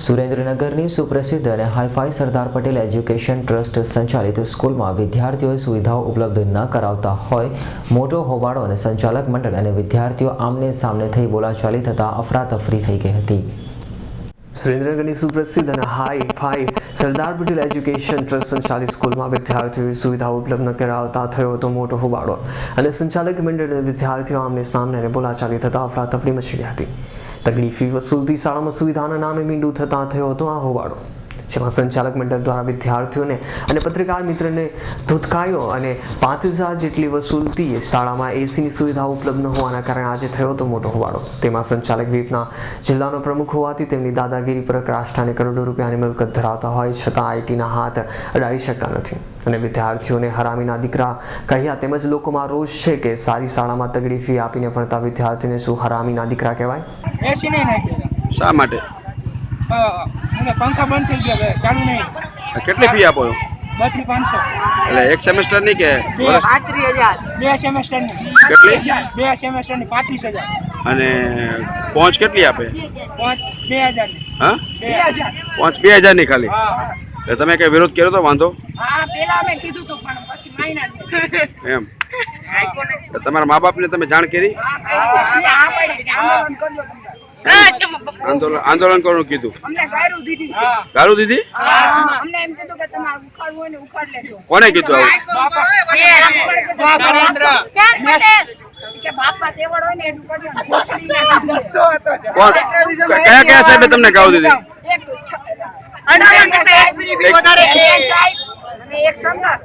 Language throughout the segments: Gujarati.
સુરેન્દ્રનગરની સુપ્રસિદ્ધ અને hi fi Sardar Patel education trust સંચાલિત સ્કૂલમાં વિદ્યાર્થીઓએ સુવિધાઓ ઉપલબ્ધ ન કરાવતા હોય, મોટો હોબાળો અને સંચાલક મંડળ અને વિદ્યાર્થીઓ આમને સામને થઈ બોલાચાલી થતાં અફરાતફરી થઈ ગઈ હતી. સુરેન્દ્રનગરની સુપ્રસિદ્ધ અને hi fi Sardar Patel education trust સંચાલિત સ્કૂલમાં વિદ્યાર્થીઓએ સુવિધાઓ ઉપલબ્ધ કરાવતા થયો હતો મોટો હોબાળો. અને સંચાલક મંડળ વિદ્યાર્થીઓ આમને સામને બોલાચાલી થતાં અફરાતફરી મચી હતી. તગડી ફી વસૂલતી શાળામાં સુવિધાના નામે મીંડું થતાં થયો હતો આ હોબાળો. જેમાં સંચાલક મંડળ દ્વારા વિદ્યાર્થીઓને અને પત્રકાર મિત્રને ધૂતકાયો અને પાંચ હજાર જેટલી વસૂલતી શાળામાં એસીની સુવિધા ઉપલબ્ધ ન હોવાના કારણે આજે થયો હતો મોટો હોબાળો. તેમાં સંચાલક વિપના જિલ્લાનો પ્રમુખ હોવાથી તેમની દાદાગીરી પર રાષ્ટ્રાને કરોડો રૂપિયાની મિલકત ધરાવતા હોય છતાં આઈટીના હાથ અડાડી શકતા નથી. અને વિદ્યાર્થીઓને હરામીના દીકરા કહ્યા તેમજ લોકોમાં રોષ છે કે સારી શાળામાં તગડી ફી આપીને ભણતા વિદ્યાર્થીને શું હરામીના દીકરા કહેવાય? એસી નહીં નાખ્યું શા માટે? મને પંખા બંધ થઈ ગયા ચાલુ નહીં. કેટલી ફી આપો છો? બત્રી પાંચસો. એટલે એક સેમેસ્ટરની કે બે પાંત્રીસ હજાર. બે સેમેસ્ટરની કેટલી? બે સેમેસ્ટરની પાંત્રીસ હજાર. અને પહોંચ કેટલી આપે? પાંચ બે હા? બે હજાર. પહોંચ બે હજારની ખાલી? એટલે તમે કઈ વિરોધ કર્યો તો? વાંધો? હા પેલા અમે કીધું તું પણ પછી માયના એમ. તો તમારા મા બાપને તમે જાણ કરી? આંદોલન આંદોલન કરવાનું કીધું? અમને ગાયરું દીધી છે. ગાળું દીધી? હા, અમને એમ કીધું કે તમારે ઉખાડવું હોય ને ઉખાડ લેજો. કોને કીધું આવું? કયા કયા સાહેબે તમને ગાળું દીધી? એક છ- નરેન્દ્ર સાહેબ, એક સાહેબ. અને એક શંકર.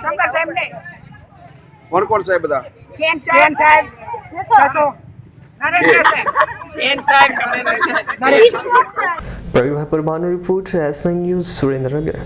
શંકર સાહેબ કોણ કોણ સાહેબ બધા? કેન સાહેબ? પ્રવીણભાઈ પરમારનો રિપોર્ટ એસ ન્યૂઝ સુરેન્દ્રનગર.